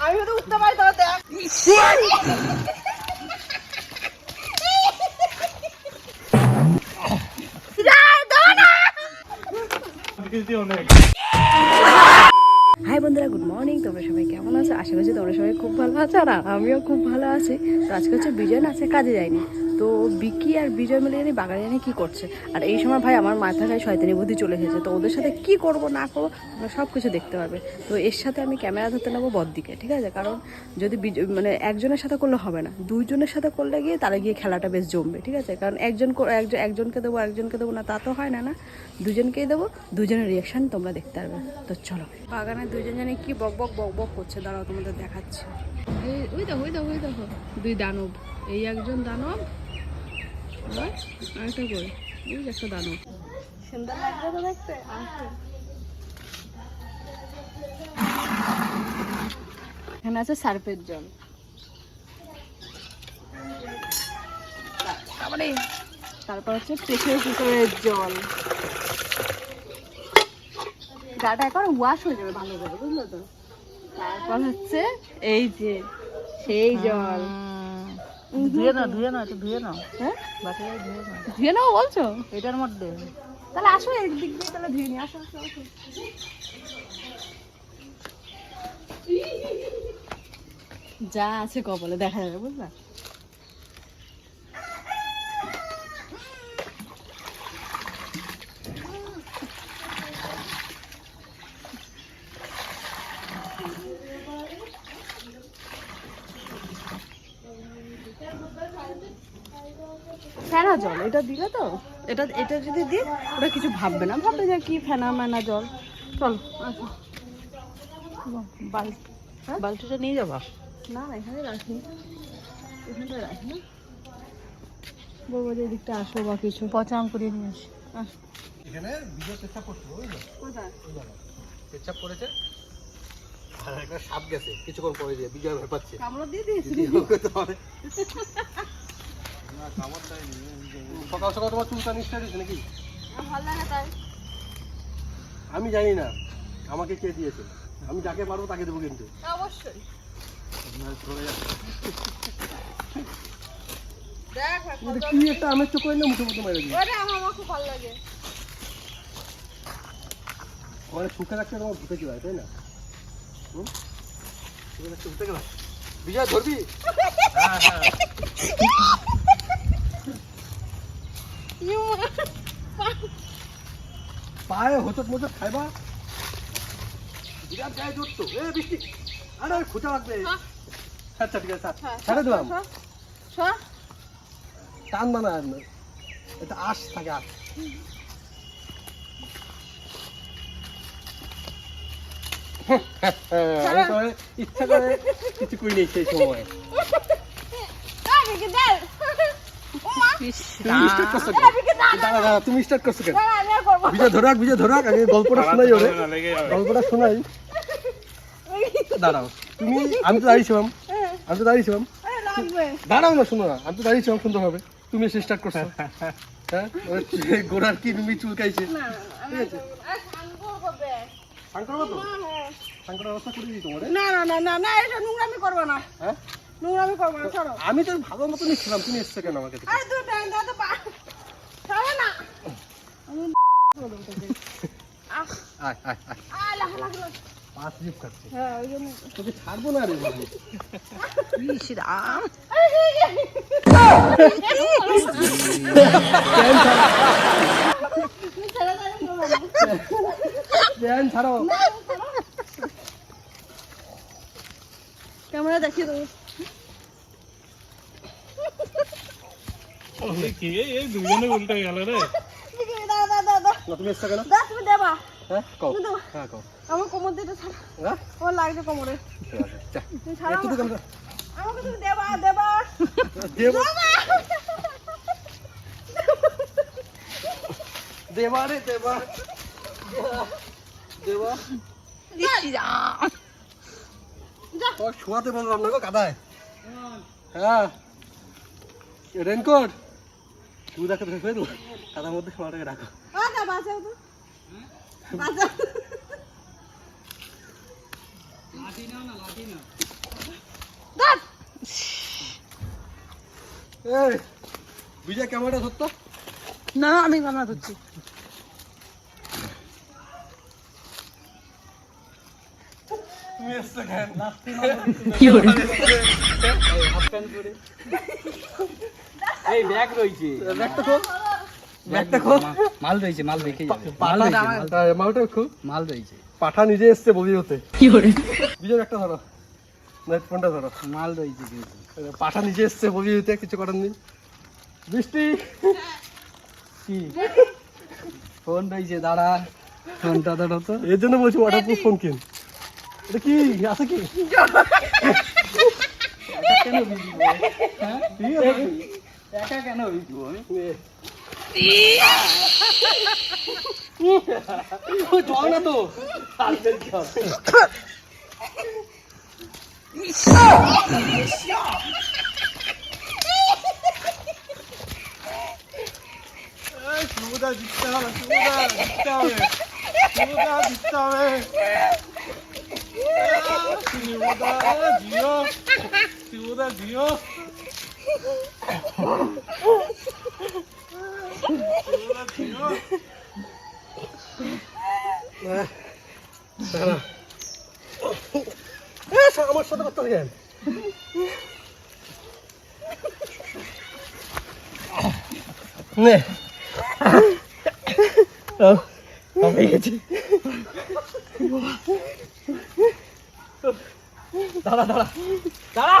আমি তো উঠতে পারি তোরা দেখ হাই বন্ধুরা গুড মর্নিং তোমরা সবাই কেমন আছো? আশা করছি তোমরা সবাই খুব ভালো আছো আর আমিও খুব ভালো আছি। তো আজকে হচ্ছে বিজয় না আজকে কাজে যায়নি তো বিকি আর বিজয় মিলে জানি বাগানে জানি কী করছে। আর এই সময় ভাই আমার মাথা গায়ে শয়তানি বুদ্ধি চলে এসেছে। তো ওদের সাথে কি করব না করব তোমরা সব কিছু দেখতে পারবে তো এর সাথে আমি ক্যামেরা ধরতে নেব বদিকে ঠিক আছে? কারণ যদি বিজয় মানে একজনের সাথে করলে হবে না। দুইজনের সাথে করলে গিয়ে তারা গিয়ে খেলাটা বেশ জমবে ঠিক আছে? কারণ একজন কো- একজন একজনকে দেবো একজনকে দেবো না তা তো হয় না না? দুজনকেই দেবো দুজনের রিয়াকশান তোমরা দেখতে পারবে। তো চলো। বাগানে দুজন জানি কি বক বক বক বক করছে দাঁড়াও তোমাদের দেখাচ্ছি। ওই দেখো ওই দেখো ওই দেখো। দুই দানব। এই একজন দানব আবার আরেকটা একটা দানব। সুন্দর লাগছে তো দেখতে? এখানে আছে সার্ফের জল। তারপরে তারপর হচ্ছে প্রেশার কুকারের জল। গাটা এখন ওয়াশ হয়ে যাবে ভালো করে বুঝলো তো? তারপর হচ্ছে এই যে সেই জল। ধুয়ে নাও ধুয়ে নাও একটু ধুয়ে নাও। হ্যাঁ? বাটিটা ধুয়ে নাও। ধুয়ে নাও বলছো? এটার মধ্যে। তাহলে আসো একদিক দিয়ে তাহলে ধুয়ে নিয়ে আসো আসো আসো। যা আছে কপালে দেখা যাবে বুঝলা ফেনা জল এটা দিলে তো? এটা এটা যদি দিই ওরা কিছু ভাববে না। ভাববে যে কি ফেনা মেনা জল। চল হ্যাঁ? বালতিটা নিয়ে যাবা? না না এখানে রাখি। না। বলব যে এদিকটা আসো বা কিছু। পচা আম করিয়ে নিয়ে আসি। এখানে বিজয় কোথায়? করেছে? আর একটা সাপ গেছে। কিছুক্ষণ পরে দিয়ে বিজয় ভয় পাচ্ছে। কামড় দিয়ে দিয়েছি? সকাল সকাল তোমার চুলটা নিষ্ঠা দিয়েছে নাকি? তাই। আমি জানি না আমাকে কে দিয়েছে? আমি যাকে পারব তাকে দেবো কিন্তু। অবশ্যই। কি একটা আমের চোখ না মুখে মুখে মেরে দিই আমার খুব ভালো লাগে। মানে রাখতে তোমার ভূতে কি হয় তাই না? হুম? রাখতে ভূতে হয়? বিজয় ধরবি? হ্যাঁ হ্যাঁ হোচট মোচট খাইবা। বিরাট গায়ে জোর তো এ বৃষ্টি। আরে লাগবে। আচ্ছা ঠিক আছে ছাড়। ছেড়ে দিলাম। টান মানা আর এটা আশ থাকে আশ। ইচ্ছা করে কিছু করি নেই সেই সময়। তুমি স্টার্ট করছ? দাঁড়া দাঁড়া তুমি স্টার্ট করছ কেন? বিজয় ধরাক বিজয় ধরাক আগে গল্পটা শোনাই ওরে। গল্পটা শোনাই। দাঁড়াও তুমি আমি তো দাঁড়িয়েছিলাম আমি তো দাঁড়িয়েছিলাম আরে দাঁড়াও না শোনো না। আমি তো দাঁড়িয়েছিলাম সুন্দর হবে তুমি এসে স্টার্ট করছ। হ্যাঁ? গোড়ার কি মিমি চুলকাইছে? করে দিই তোমার না না না না না এটা নোংরামি করব না। হ্যাঁ? নোংরামি করব না সরো আমি তো ভালো মতো নিচ্ছিলাম তুমি এসছো কেন আমাকে আরে তুই টাইম দাও তো পা। সরো না। আমি আহ। আয় আয় আয়। আহ লাগল পাঁচ জিপ খাচ্ছে হ্যাঁ ওই জন্য তোকে ছাড়বো না রে বাবু রাম প্যান ছাড়ো। ক্যামেরা দেখিয়ে দেবো। দাও দাও দাও দাও না তুমি এসছো কেন দাও তুমি দেবা হ্যাঁ কও হ্যাঁ কও আমার কোমর হ্যাঁ আমার লাগছে কোমরে যা। তুমি আমাকে তুমি দেবা দেবা দেব দেবা রে দেবা দেবা তোর শোয়াতে না গো কাদায় হ্যাঁ রেনকোট সুবিধাকে ধরে ফেলে দেবো কাদার মধ্যে মাটাকে রাখো। এই, বিজয় ক্যামেরাটা ধরতো না আমি গানা ধরছি। তুমি কেন? এই ব্যাগ রয়েছে। ব্যাগটা খোল। ব্যাগটা খোল। মাল রয়েছে মাল যাবে। মাল রয়েছে হ্যাঁ, মালটা খুব মাল রয়েছে। পাঠা নিজে এসছে বলি হতে। বিজয় একটা ধরো। না ফোনটা ধরো। মাল রয়েছে কিন্তু। পাঠা নিজে এসছে বলি হতে কিছু করার নেই। বৃষ্টি। কি? ফোন রয়েছে দাঁড়া। ফোনটা ধরো তো। এর জন্য বলছি ওয়াটারপ্রুফ ফোন কিন? এটা কি? আছে কি? কেন হ্যাঁ? ঠিক আছে একা কেন ভিজবো আমি জল না তো সুবিধা দিতে হবে সুবিধা দিতে হবে সুবিধা দিতে হবে সুবিধা দিও সুবিধা দিও সুবিধা দিও দাঁড়া এ, আমার সাথে করতে হবে কেন? নে আহ, আমি গেছি দাঁড়া দাঁড়া দাঁড়া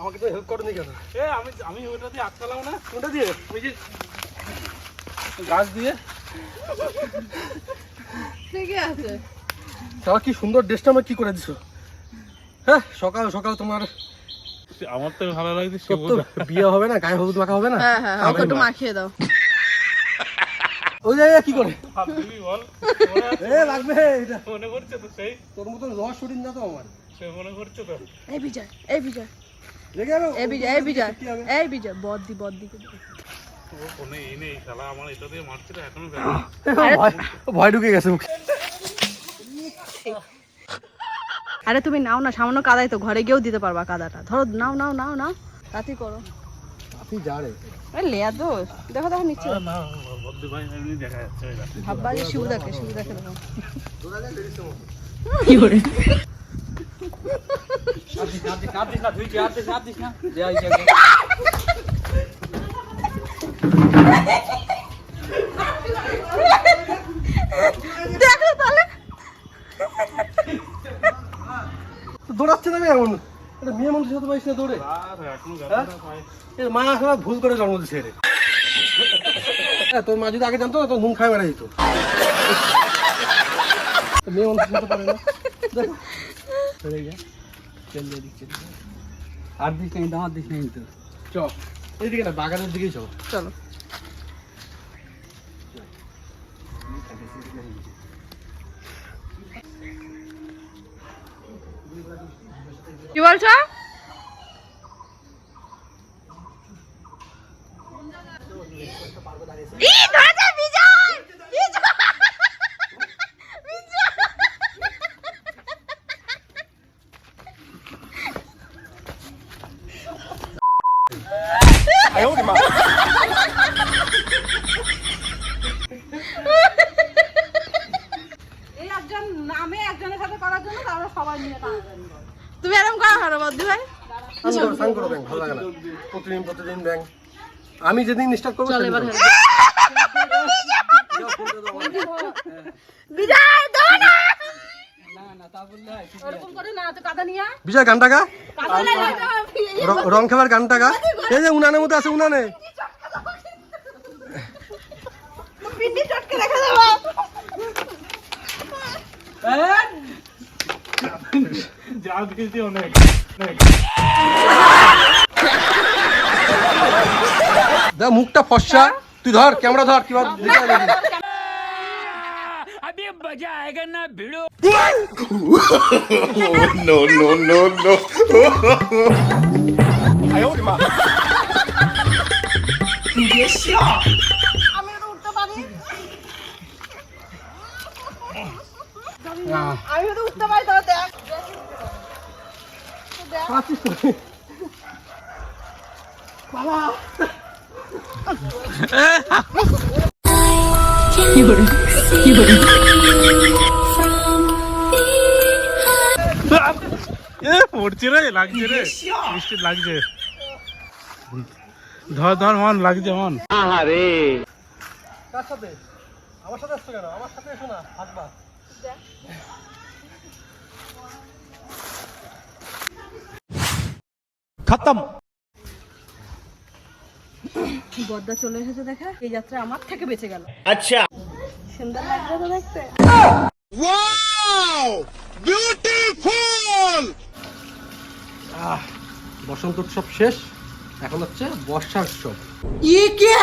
আমাকে তো হেল্প করনি কেন? এ আমি আমি ওটা দিয়ে আটকালাম না। কোনটা দিয়ে? ওই যে গাছ দিয়ে। ঠিকই আছে। তারা কি সুন্দর ড্রেসটা আমার কি করে দিছো? হ্যাঁ সকাল সকাল তোমার আমার তো ভালো লাগছে তো বিয়ে হবে না গায়ে হলুদ মাখা হবে না? হ্যাঁ হ্যাঁ ওকে একটু মাখিয়ে দাও। ওই জায়গায় কি করে? ভাববি বল। এ লাগবে এটা। মনে করছে তো সেই। তোর মতন রস শরীর না তো আমার। সে মনে করছে তো এই বিজয় এই বিজয়। এই বিজয় এই বিজয়? এই বদ্দি ভয়- ঢুকে গেছে মুখে। আরে তুমি নাও না সামান্য কাদাই তো ঘরে গিয়েও দিতে পারবা কাদাটা। ধরো নাও নাও নাও নাও। তাতেই করো তুই যা রে আরে লেয়া দোষ দেখো দেখো নিচ্ছি না বদ্দি ভাই এমনি দেখা যাচ্ছে। ভাববা যে শিবুদাকে শিবুদাকে দেখো আর দিস দেখো তাহলে দৌড়াচ্ছে না এমন? এটা মেয়ে মানুষের সাথে পাইস না দৌড়ে এর মা আসলে ভুল করে জন্ম দিচ্ছে রে। হ্যাঁ, তোর মা যদি আগে জানতো না তোর নুন খায় মেরা দিত মেয়ে মানুষ বুঝতে পারে না। দেখো। চলে যা। চল আর আমার চ না বাগানের দিকেই চল। চলো। কি বলছো? তুমি এরকম করো কেন বদ্দি ভাই স্নান করো স্নান করো ব্যাং ভালো লাগে না। প্রতিদিন প্রতিদিন ব্যাং আমি যেদিন স্টার্ট করব চল এবার। হেরে। ফোনটা দাও বিজয় দাও না! না না তা বললে হয় ওরকম করে না তো কাদা নিয়ে। বিজয় গানটা গা। কাদা না র- খাবার গানটা গা। এই যে উনানের মধ্যে আছে উনানে। পিন্ডি চটকে রেখে দেবো। যা দিয়েছি অনেক অনেক দেখ মুখটা ফর্সা তুই ধর ক্যামেরা ধর কিবা আমি তো উঠতে পারি আমি তো উঠতে পারি তো দেখ এ পড়ছে রে লাগছে রে বৃষ্টি লাগছে ধর ধর মন লাগছে মন কার সাথে আমার সাথে এসছো কেন আমার সাথে এসো না হাঁটবা গদ্দা চলে এসেছে দেখা এই যাত্রা আমার থেকে বেঁচে গেল। আচ্ছা। সুন্দর লাগছে তো দেখতে। বিউটিফুল আহ বসন্ত উৎসব শেষ এখন হচ্ছে বর্ষা উৎসব। ই কে?